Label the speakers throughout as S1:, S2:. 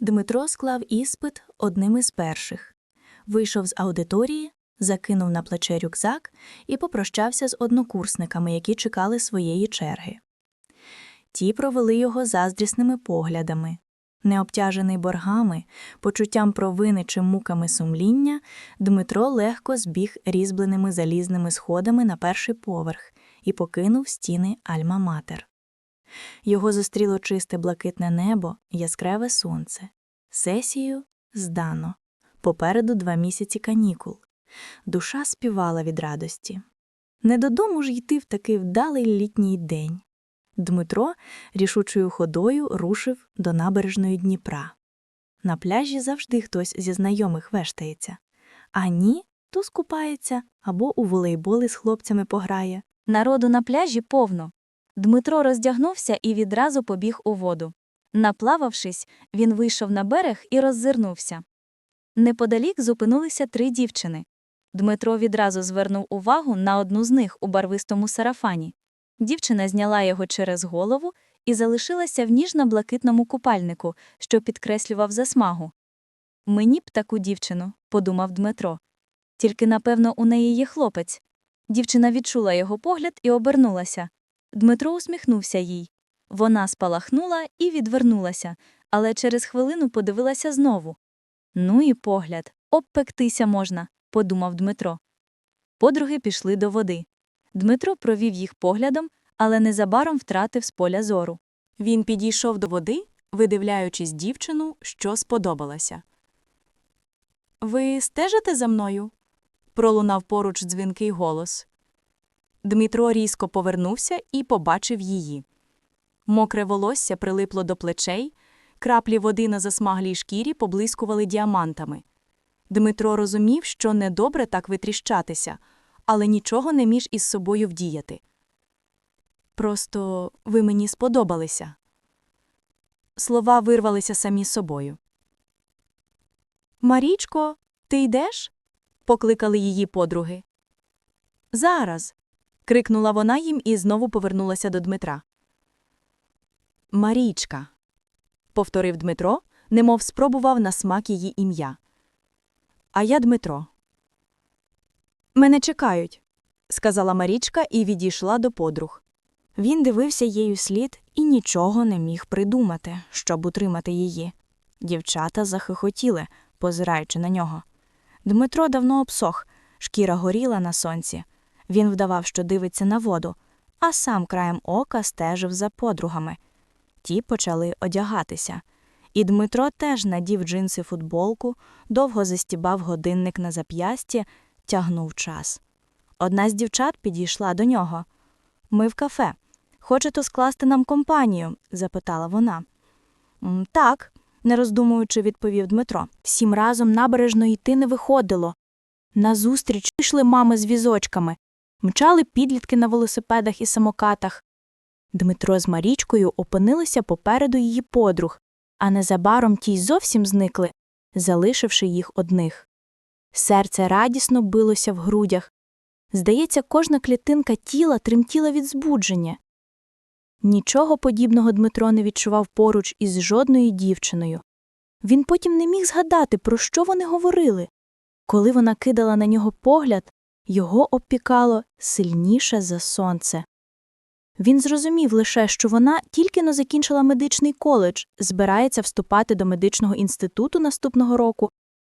S1: Дмитро склав іспит одним із перших. Вийшов з аудиторії, закинув на плече рюкзак і попрощався з однокурсниками, які чекали своєї черги. Ті провели його заздрісними поглядами. Необтяжений боргами, почуттям провини чи муками сумління, Дмитро легко збіг різьбленими залізними сходами на перший поверх і покинув стіни Альма-Матер. Його зустріло чисте блакитне небо, яскраве сонце. Сесію здано. Попереду два місяці канікул. Душа співала від радості. Не додому ж йти в такий вдалий літній день. Дмитро рішучою ходою рушив до набережної Дніпра. На пляжі завжди хтось зі знайомих вештається, а ні, то скупається або у волейболи з хлопцями пограє.
S2: Народу на пляжі повно. Дмитро роздягнувся і відразу побіг у воду. Наплававшись, він вийшов на берег і роззирнувся. Неподалік зупинилися три дівчини. Дмитро відразу звернув увагу на одну з них у барвистому сарафані. Дівчина зняла його через голову і залишилася в ніжно-блакитному купальнику, що підкреслював засмагу. Мені б таку дівчину, подумав Дмитро. Тільки, напевно, у неї є хлопець. Дівчина відчула його погляд і обернулася. Дмитро усміхнувся їй. Вона спалахнула і відвернулася, але через хвилину подивилася знову. Ну і погляд, обпектися можна, подумав Дмитро. Подруги пішли до води. Дмитро провів їх поглядом, але незабаром втратив з поля зору.
S3: Він підійшов до води, видивляючись дівчину, що сподобалася. Ви стежите за мною? пролунав поруч дзвінкий голос. Дмитро різко повернувся і побачив її. Мокре волосся прилипло до плечей, краплі води на засмаглій шкірі поблискували діамантами. Дмитро розумів, що недобре так витріщатися, але нічого не міг із собою вдіяти. Просто ви мені сподобалися. Слова вирвалися самі собою. Марічко, ти йдеш? покликали її подруги. Зараз. Крикнула вона їм і знову повернулася до Дмитра. Марічка. повторив Дмитро, немов спробував на смак її ім'я. А я Дмитро. Мене чекають, сказала Марічка і відійшла до подруг. Він дивився їй слід і нічого не міг придумати, щоб утримати її. Дівчата захихотіли, позираючи на нього. Дмитро давно обсох, шкіра горіла на сонці. Він вдавав, що дивиться на воду, а сам краєм ока стежив за подругами. Ті почали одягатися. І Дмитро теж надів джинси футболку, довго застібав годинник на зап'ясті, тягнув час. Одна з дівчат підійшла до нього. Ми в кафе. Хочете скласти нам компанію? запитала вона. Так, не роздумуючи, відповів Дмитро. Всім разом набережно йти не виходило. Назустріч йшли мами з візочками, мчали підлітки на велосипедах і самокатах. Дмитро з Марічкою опинилися попереду її подруг, а незабаром ті й зовсім зникли, залишивши їх одних. Серце радісно билося в грудях. Здається, кожна клітинка тіла тремтіла від збудження. Нічого подібного Дмитро не відчував поруч із жодною дівчиною. Він потім не міг згадати, про що вони говорили. Коли вона кидала на нього погляд, його обпікало сильніше за сонце. Він зрозумів лише, що вона тільки но закінчила медичний коледж, збирається вступати до медичного інституту наступного року,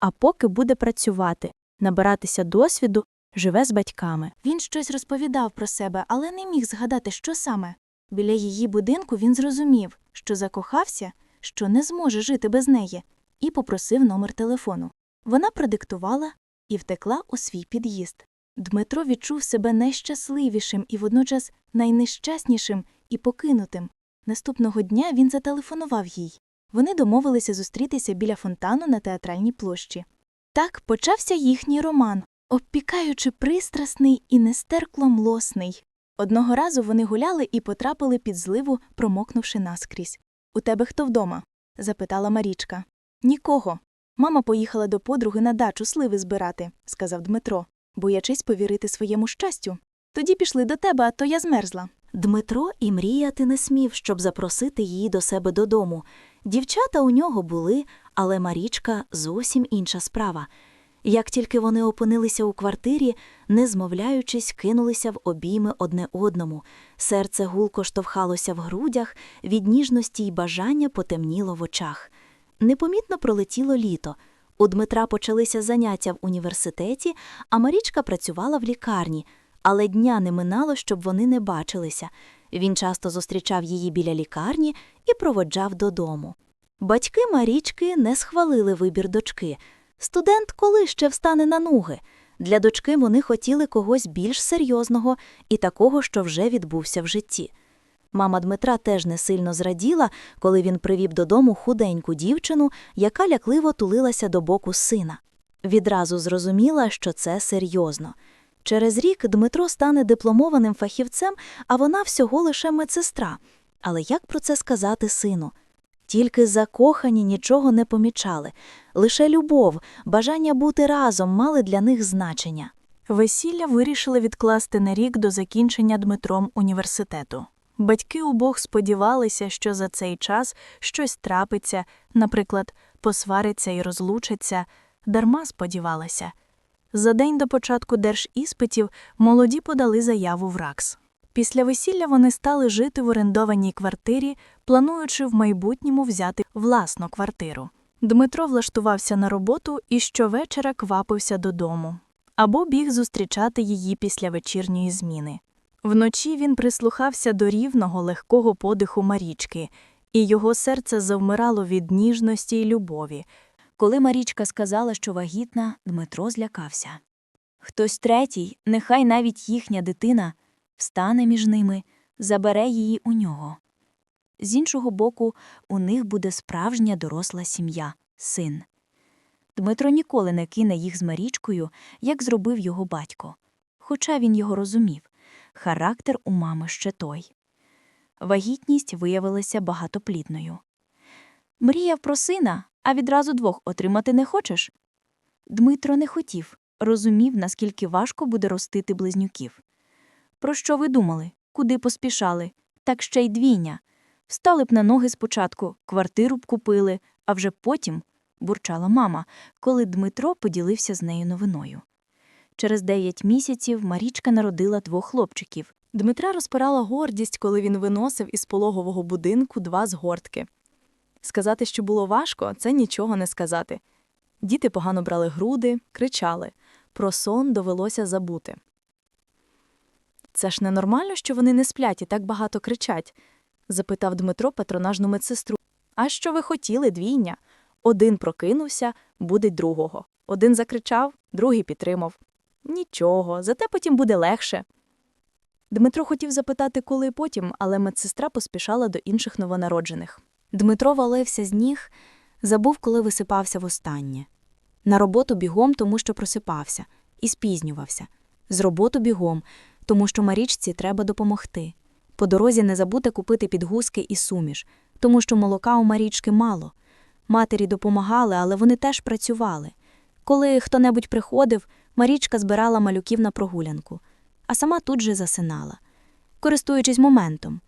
S3: а поки буде працювати, набиратися досвіду, живе з батьками. Він щось розповідав про себе, але не міг згадати, що саме. Біля її будинку він зрозумів, що закохався, що не зможе жити без неї, і попросив номер телефону. Вона продиктувала і втекла у свій під'їзд. Дмитро відчув себе найщасливішим і водночас найнещаснішим і покинутим. Наступного дня він зателефонував їй. Вони домовилися зустрітися біля фонтану на театральній площі. Так почався їхній роман, обпікаючи пристрасний і нестеркло млосний. Одного разу вони гуляли і потрапили під зливу, промокнувши наскрізь. У тебе хто вдома? запитала Марічка. Нікого. Мама поїхала до подруги на дачу сливи збирати, сказав Дмитро, боячись повірити своєму щастю. Тоді пішли до тебе, а то я змерзла.
S4: Дмитро і мріяти не смів, щоб запросити її до себе додому. Дівчата у нього були, але Марічка зовсім інша справа. Як тільки вони опинилися у квартирі, не змовляючись, кинулися в обійми одне одному. Серце гулко штовхалося в грудях, від ніжності й бажання потемніло в очах. Непомітно пролетіло літо. У Дмитра почалися заняття в університеті, а Марічка працювала в лікарні, але дня не минало, щоб вони не бачилися. Він часто зустрічав її біля лікарні і проводжав додому. Батьки Марічки не схвалили вибір дочки. Студент коли ще встане на ноги. Для дочки вони хотіли когось більш серйозного і такого, що вже відбувся в житті. Мама Дмитра теж не сильно зраділа, коли він привів додому худеньку дівчину, яка лякливо тулилася до боку сина. Відразу зрозуміла, що це серйозно. Через рік Дмитро стане дипломованим фахівцем, а вона всього лише медсестра. Але як про це сказати сину? Тільки закохані нічого не помічали. Лише любов, бажання бути разом мали для них значення.
S1: Весілля вирішили відкласти на рік до закінчення Дмитром університету. Батьки обох сподівалися, що за цей час щось трапиться, наприклад, посвариться і розлучаться, дарма сподівалася. За день до початку держіспитів молоді подали заяву в РАКС. Після весілля вони стали жити в орендованій квартирі, плануючи в майбутньому взяти власну квартиру. Дмитро влаштувався на роботу і щовечора квапився додому або біг зустрічати її після вечірньої зміни. Вночі він прислухався до рівного легкого подиху Марічки, і його серце завмирало від ніжності й любові.
S2: Коли Марічка сказала, що вагітна, Дмитро злякався. Хтось третій, нехай навіть їхня дитина, встане між ними, забере її у нього. З іншого боку, у них буде справжня доросла сім'я, син. Дмитро ніколи не кине їх з Марічкою, як зробив його батько. Хоча він його розумів характер у мами ще той. Вагітність виявилася багатоплідною. Мріяв про сина, а відразу двох отримати не хочеш? Дмитро не хотів, розумів, наскільки важко буде ростити близнюків. Про що ви думали? Куди поспішали? Так ще й двійня. Встали б на ноги спочатку, квартиру б купили, а вже потім, бурчала мама, коли Дмитро поділився з нею новиною. Через дев'ять місяців Марічка народила двох хлопчиків.
S3: Дмитра розпирала гордість, коли він виносив із пологового будинку два згортки. Сказати, що було важко, це нічого не сказати. Діти погано брали груди, кричали. Про сон довелося забути. Це ж ненормально, що вони не сплять і так багато кричать? запитав Дмитро патронажну медсестру. А що ви хотіли, двійня? Один прокинувся, будить другого. Один закричав, другий підтримав. Нічого, зате потім буде легше. Дмитро хотів запитати, коли потім, але медсестра поспішала до інших новонароджених. Дмитро валився з ніг, забув, коли висипався востаннє. На роботу бігом, тому що просипався, і спізнювався. З роботу бігом, тому що Марічці треба допомогти. По дорозі не забути купити підгузки і суміш, тому що молока у Марічки мало. Матері допомагали, але вони теж працювали. Коли хто-небудь приходив, Марічка збирала малюків на прогулянку, а сама тут же засинала, користуючись моментом.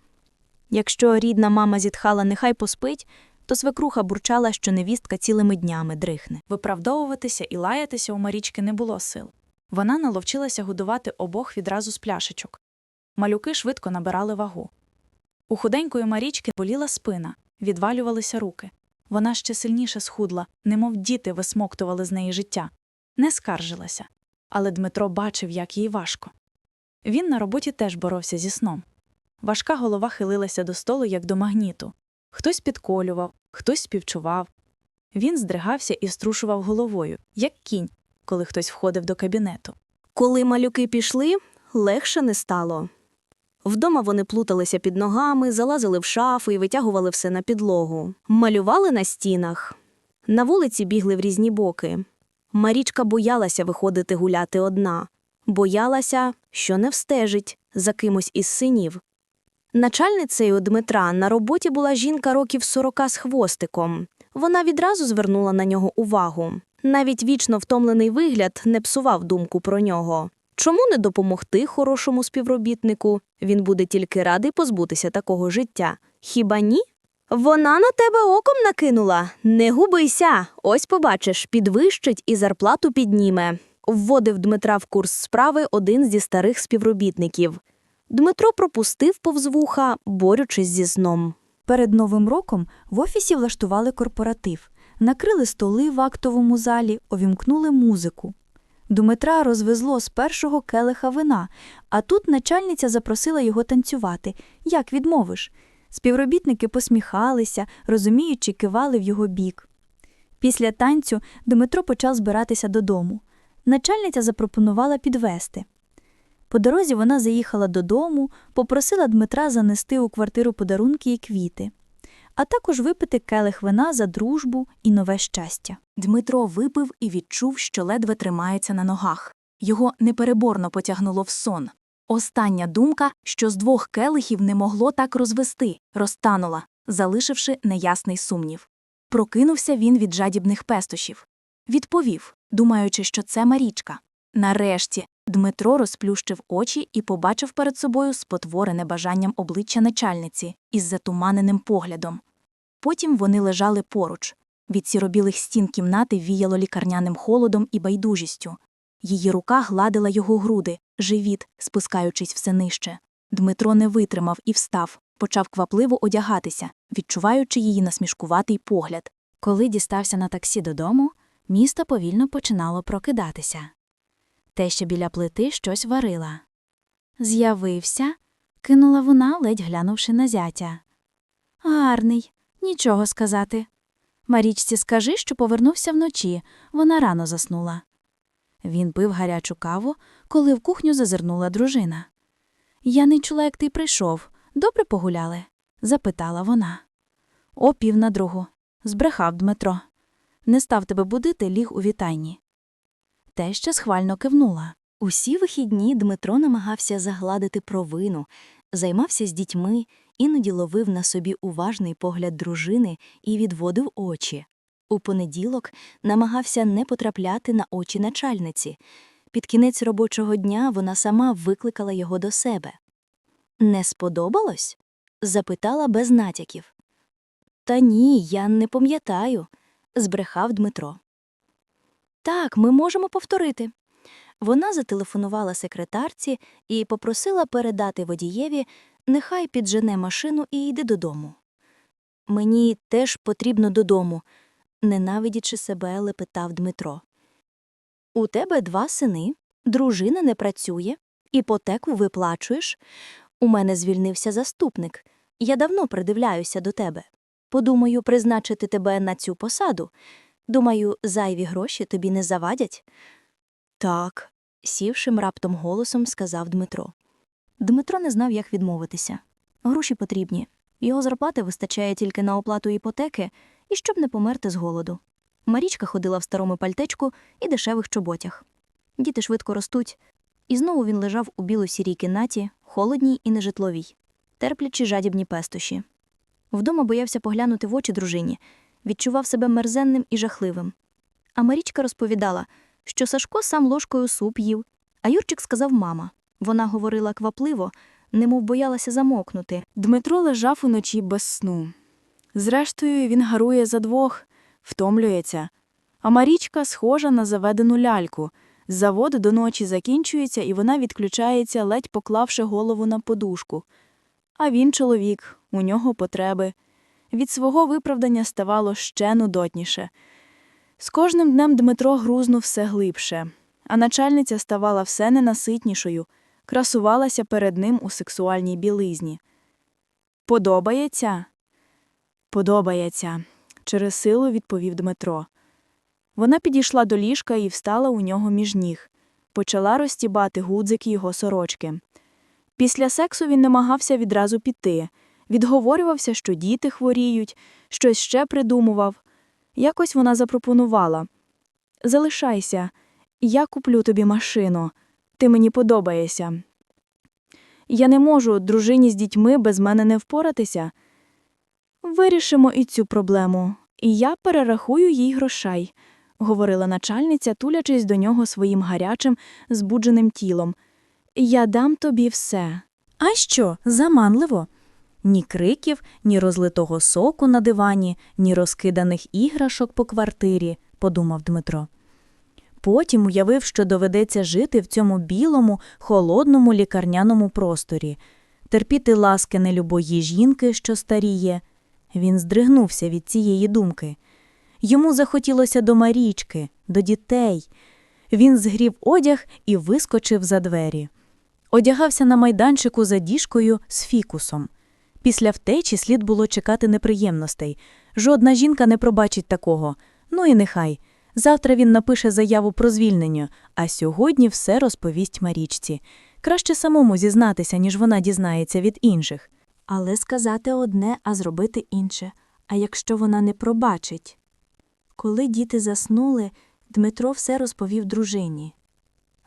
S3: Якщо рідна мама зітхала нехай поспить, то свекруха бурчала, що невістка цілими днями дрихне.
S1: Виправдовуватися і лаятися у Марічки не було сил. Вона наловчилася годувати обох відразу з пляшечок. Малюки швидко набирали вагу. У худенької Марічки боліла спина, відвалювалися руки. Вона ще сильніше схудла, немов діти висмоктували з неї життя. Не скаржилася. Але Дмитро бачив, як їй важко. Він на роботі теж боровся зі сном. Важка голова хилилася до столу, як до магніту. Хтось підколював, хтось співчував. Він здригався і струшував головою, як кінь, коли хтось входив до кабінету.
S4: Коли малюки пішли, легше не стало. Вдома вони плуталися під ногами, залазили в шафи і витягували все на підлогу. Малювали на стінах. На вулиці бігли в різні боки. Марічка боялася виходити гуляти одна. Боялася, що не встежить за кимось із синів. Начальницею Дмитра на роботі була жінка років сорока з хвостиком. Вона відразу звернула на нього увагу. Навіть вічно втомлений вигляд не псував думку про нього. Чому не допомогти хорошому співробітнику? Він буде тільки радий позбутися такого життя. Хіба ні?
S5: Вона на тебе оком накинула. Не губися. Ось побачиш, підвищить і зарплату підніме. Вводив Дмитра в курс справи один зі старих співробітників. Дмитро пропустив повз вуха, борючись зі сном.
S1: Перед Новим роком в офісі влаштували корпоратив, накрили столи в актовому залі, увімкнули музику. Дмитра розвезло з першого келиха вина, а тут начальниця запросила його танцювати. Як відмовиш? Співробітники посміхалися, розуміючи, кивали в його бік. Після танцю Дмитро почав збиратися додому. Начальниця запропонувала підвести. По дорозі вона заїхала додому, попросила Дмитра занести у квартиру подарунки і квіти, а також випити келих вина за дружбу і нове щастя.
S2: Дмитро випив і відчув, що ледве тримається на ногах. Його непереборно потягнуло в сон. Остання думка, що з двох келихів не могло так розвести, розтанула, залишивши неясний сумнів. Прокинувся він від жадібних пестощів. Відповів, думаючи, що це Марічка. Нарешті Дмитро розплющив очі і побачив перед собою спотворене бажанням обличчя начальниці із затуманеним поглядом. Потім вони лежали поруч. Від сіробілих стін кімнати віяло лікарняним холодом і байдужістю. Її рука гладила його груди, живіт, спускаючись все нижче. Дмитро не витримав і встав, почав квапливо одягатися, відчуваючи її насмішкуватий погляд.
S4: Коли дістався на таксі додому, місто повільно починало прокидатися. Те, що біля плити щось варила. З'явився, кинула вона, ледь глянувши на зятя. Гарний, нічого сказати. Марічці скажи, що повернувся вночі, вона рано заснула. Він пив гарячу каву, коли в кухню зазирнула дружина. Я не чула, як ти прийшов. Добре погуляли? запитала вона. О пів на другу. Збрехав Дмитро. Не став тебе будити, ліг у вітальні. Теща схвально кивнула.
S6: Усі вихідні Дмитро намагався загладити провину, займався з дітьми, іноді ловив на собі уважний погляд дружини і відводив очі. У понеділок намагався не потрапляти на очі начальниці. Під кінець робочого дня вона сама викликала його до себе. Не сподобалось? запитала без натяків. Та ні, я не пам'ятаю, збрехав Дмитро. Так, ми можемо повторити. Вона зателефонувала секретарці і попросила передати водієві, нехай піджене машину і йде додому. Мені теж потрібно додому, ненавидячи себе, лепетав Дмитро. У тебе два сини, дружина не працює, іпотеку виплачуєш. У мене звільнився заступник. Я давно придивляюся до тебе. Подумаю, призначити тебе на цю посаду. Думаю, зайві гроші тобі не завадять. Так, сівшим раптом голосом сказав Дмитро. Дмитро не знав, як відмовитися. Гроші потрібні. Його зарплати вистачає тільки на оплату іпотеки і щоб не померти з голоду. Марічка ходила в старому пальтечку і дешевих чоботях. Діти швидко ростуть. І знову він лежав у біло-сірій кімнаті, холодній і нежитловій, терплячи жадібні пестощі. Вдома боявся поглянути в очі дружині, відчував себе мерзенним і жахливим. А Марічка розповідала, що Сашко сам ложкою суп їв, а Юрчик сказав мама. Вона говорила квапливо, немов боялася замокнути.
S3: Дмитро лежав уночі без сну. Зрештою, він гарує за двох, втомлюється. А Марічка схожа на заведену ляльку. Завод до ночі закінчується, і вона відключається, ледь поклавши голову на подушку. А він чоловік, у нього потреби. Від свого виправдання ставало ще нудотніше. З кожним днем Дмитро грузнув все глибше, а начальниця ставала все ненаситнішою, красувалася перед ним у сексуальній білизні. Подобається? Подобається, через силу відповів Дмитро. Вона підійшла до ліжка і встала у нього між ніг, почала розтібати гудзики його сорочки. Після сексу він намагався відразу піти, відговорювався, що діти хворіють, щось ще придумував. Якось вона запропонувала Залишайся, я куплю тобі машину, ти мені подобаєшся. Я не можу дружині з дітьми без мене не впоратися. Вирішимо і цю проблему, і я перерахую їй грошей, говорила начальниця, тулячись до нього своїм гарячим, збудженим тілом. Я дам тобі все.
S1: А що, заманливо? Ні криків, ні розлитого соку на дивані, ні розкиданих іграшок по квартирі, подумав Дмитро. Потім уявив, що доведеться жити в цьому білому, холодному лікарняному просторі, терпіти ласки нелюбої жінки, що старіє. Він здригнувся від цієї думки. Йому захотілося до Марічки, до дітей. Він згрів одяг і вискочив за двері. Одягався на майданчику за діжкою з фікусом. Після втечі слід було чекати неприємностей. Жодна жінка не пробачить такого. Ну і нехай. Завтра він напише заяву про звільнення, а сьогодні все розповість Марічці. Краще самому зізнатися, ніж вона дізнається від інших.
S5: Але сказати одне, а зробити інше. А якщо вона не пробачить? Коли діти заснули, Дмитро все розповів дружині.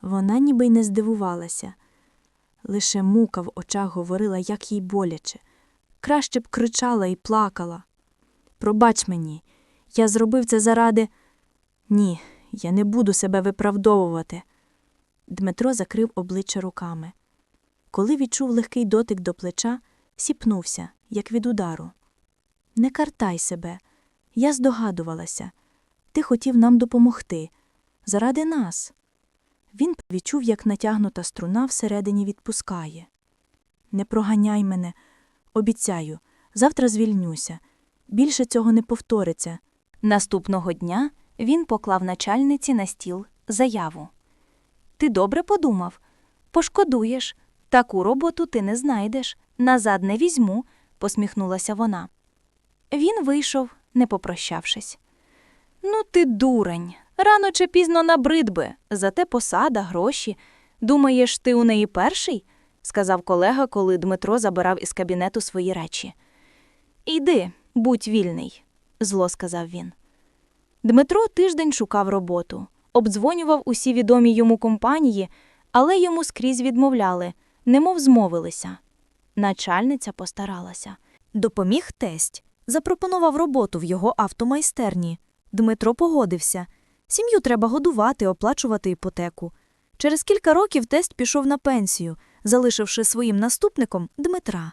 S5: Вона ніби й не здивувалася. Лише мука в очах говорила, як їй боляче. Краще б кричала і плакала. Пробач мені, я зробив це заради. Ні, я не буду себе виправдовувати. Дмитро закрив обличчя руками. Коли відчув легкий дотик до плеча, сіпнувся, як від удару. Не картай себе. Я здогадувалася. Ти хотів нам допомогти. Заради нас. Він відчув, як натягнута струна всередині відпускає. Не проганяй мене, обіцяю, завтра звільнюся. Більше цього не повториться.
S2: Наступного дня він поклав начальниці на стіл заяву. Ти добре подумав? Пошкодуєш. Таку роботу ти не знайдеш. Назад не візьму, посміхнулася вона. Він вийшов, не попрощавшись. Ну, ти дурень. Рано чи пізно набрид би. Зате посада, гроші. Думаєш, ти у неї перший? сказав колега, коли Дмитро забирав із кабінету свої речі. Іди, будь вільний, зло сказав він. Дмитро тиждень шукав роботу, обдзвонював усі відомі йому компанії, але йому скрізь відмовляли, немов змовилися. Начальниця постаралася.
S1: Допоміг тесть, запропонував роботу в його автомайстерні. Дмитро погодився. Сім'ю треба годувати, оплачувати іпотеку. Через кілька років тесть пішов на пенсію, залишивши своїм наступником Дмитра.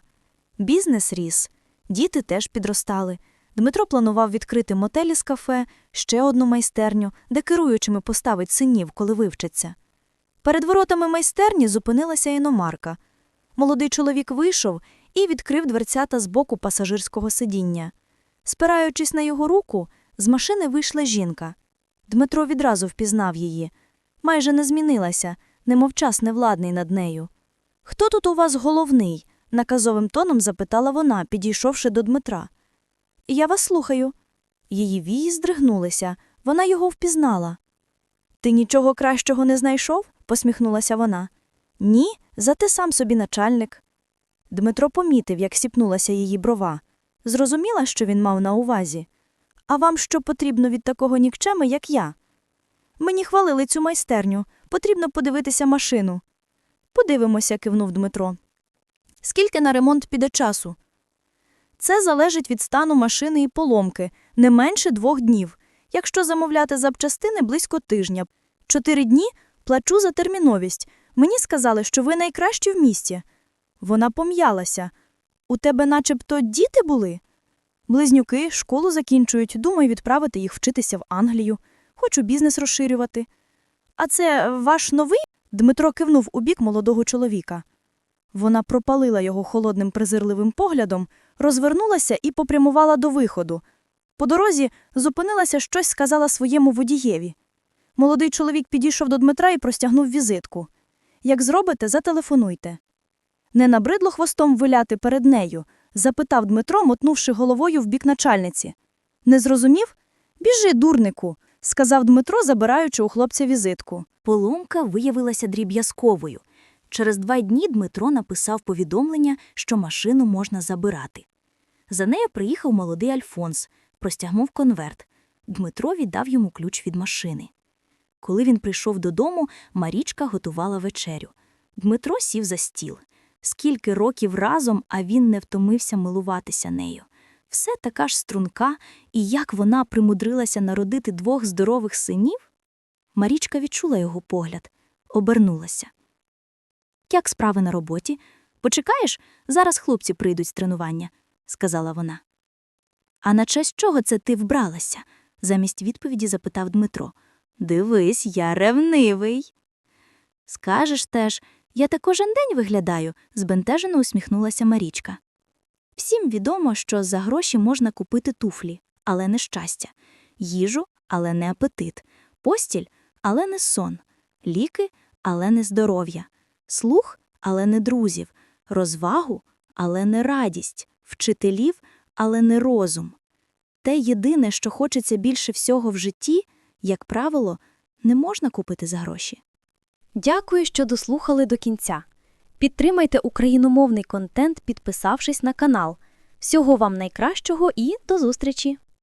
S1: Бізнес ріс, діти теж підростали. Дмитро планував відкрити мотелі з кафе, ще одну майстерню, де керуючими поставить синів, коли вивчаться. Перед воротами майстерні зупинилася іномарка. Молодий чоловік вийшов і відкрив дверцята з боку пасажирського сидіння. Спираючись на його руку, з машини вийшла жінка. Дмитро відразу впізнав її. Майже не змінилася, немов час невладний над нею. Хто тут у вас головний? наказовим тоном запитала вона, підійшовши до Дмитра. Я вас слухаю. Її вії здригнулися, вона його впізнала. Ти нічого кращого не знайшов? посміхнулася вона. Ні, зате сам собі начальник. Дмитро помітив, як сіпнулася її брова. Зрозуміла, що він мав на увазі. А вам що потрібно від такого нікчеми, як я? Мені хвалили цю майстерню. Потрібно подивитися машину. Подивимося, кивнув Дмитро. Скільки на ремонт піде часу? Це залежить від стану машини і поломки, не менше двох днів. Якщо замовляти запчастини близько тижня. Чотири дні плачу за терміновість. Мені сказали, що ви найкращі в місті. Вона пом'ялася. У тебе начебто діти були? Близнюки, школу закінчують, думаю відправити їх вчитися в Англію. Хочу бізнес розширювати. А це ваш новий? Дмитро кивнув у бік молодого чоловіка. Вона пропалила його холодним презирливим поглядом, розвернулася і попрямувала до виходу. По дорозі зупинилася щось сказала своєму водієві. Молодий чоловік підійшов до Дмитра і простягнув візитку. Як зробите, зателефонуйте. Не набридло хвостом виляти перед нею? запитав Дмитро, мотнувши головою в бік начальниці. Не зрозумів? Біжи, дурнику, сказав Дмитро, забираючи у хлопця візитку.
S6: Поломка виявилася дріб'язковою. Через два дні Дмитро написав повідомлення, що машину можна забирати. За нею приїхав молодий Альфонс, простягнув конверт. Дмитро віддав йому ключ від машини. Коли він прийшов додому, Марічка готувала вечерю. Дмитро сів за стіл. Скільки років разом, а він не втомився милуватися нею. Все така ж струнка, і як вона примудрилася народити двох здорових синів? Марічка відчула його погляд, обернулася. Як справи на роботі? Почекаєш? Зараз хлопці прийдуть з тренування, сказала вона. А на честь чого це ти вбралася? замість відповіді запитав Дмитро. Дивись, я ревнивий. Скажеш теж, я так кожен день виглядаю, збентежено усміхнулася Марічка. Всім відомо, що за гроші можна купити туфлі, але не щастя, їжу, але не апетит, постіль, але не сон, ліки, але не здоров'я, слух, але не друзів, розвагу, але не радість, вчителів, але не розум. Те єдине, що хочеться більше всього в житті, як правило, не можна купити за гроші.
S5: Дякую, що дослухали до кінця. Підтримайте україномовний контент, підписавшись на канал. Всього вам найкращого і до зустрічі!